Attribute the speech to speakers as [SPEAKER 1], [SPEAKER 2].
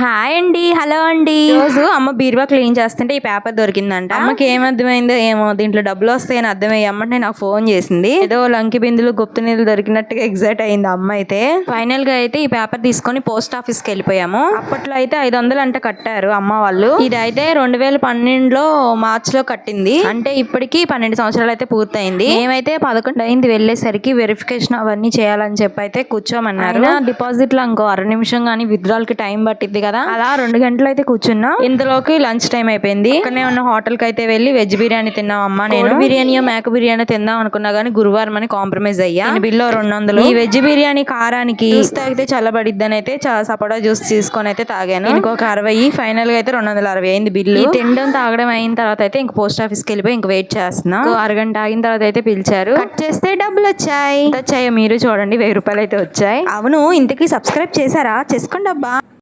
[SPEAKER 1] Hi అండి hello అండి. రోజు అమ్మ బీరువా క్లీన్ చేస్తుంటే ఈ పేపర్ దొరికిందంట. అమ్మకి ఏం అర్థమైందో ఏమో దీంట్లో డబ్బులు వస్తాయని అర్థమయ్యి అమ్మటే నాకు ఫోన్ చేసింది. ఏదో లంకి బిందులు గుప్త నీళ్ళు దొరికినట్టుగా ఎగ్జైట్ అయింది అమ్మ అయితే. ఫైనల్గా అయితే ఈ పేపర్ తీసుకొని పోస్ట్ ఆఫీస్కి వెళ్ళిపోయాము. అప్పట్లో అయితే ఐదు వందలు అంటే కట్టారు అమ్మ వాళ్ళు. ఇది అయితే రెండు వేల పన్నెండులో మార్చ్లో కట్టింది. అంటే ఇప్పటికి పన్నెండు సంవత్సరాలు అయితే పూర్తయింది. మేమైతే పదకొండు అయింది వెళ్ళేసరికి వెరిఫికేషన్ అవన్నీ చేయాలని చెప్పి అయితే కూర్చోమన్నారు. డిపాజిట్లో ఇంకో అర నిమిషం కానీ విత్డ్రాల్కి టైం పట్టింది కదా? అలా రెండు గంటలు అయితే కూర్చున్నాం. ఇంతలోకి లంచ్ టైం అయిపోయింది. అక్కడనే ఉన్న హోటల్కి అయితే వెళ్ళి వెజ్ బిర్యానీ తిన్నాం అమ్మ నేను. బిర్యానీ మేక బిర్యానీ తిందాం అనుకున్నా కానీ గురువారం అని కాంప్రమైజ్ అయ్యా. బిల్లు రెండు వందలు. ఈ వెజ్ బిర్యానీ కారానికి జ్యూస్ తాగితే చల్లబడిద్దని అయితే సపోటా జ్యూస్ తీసుకొని అయితే తాగాను. ఇంకొక అరవై ఫైనల్గా అయితే రెండు వందల అరవై అయింది బిల్లు. తినడం తాగడం అయిన తర్వాత అయితే ఇంక పోస్ట్ ఆఫీస్కి వెళ్ళిపోయి ఇంక వెయిట్ చేస్తున్నాం. అరగంట ఆగిన తర్వాత అయితే పిలిచారు. కట్ చేస్తే డబ్బులు వచ్చాయి. వచ్చాయో మీరు చూడండి వెయ్యి రూపాయలు అయితే వచ్చాయి. అవును ఇంతకీ సబ్స్క్రైబ్ చేశారా? చేసుకోండి అబ్బా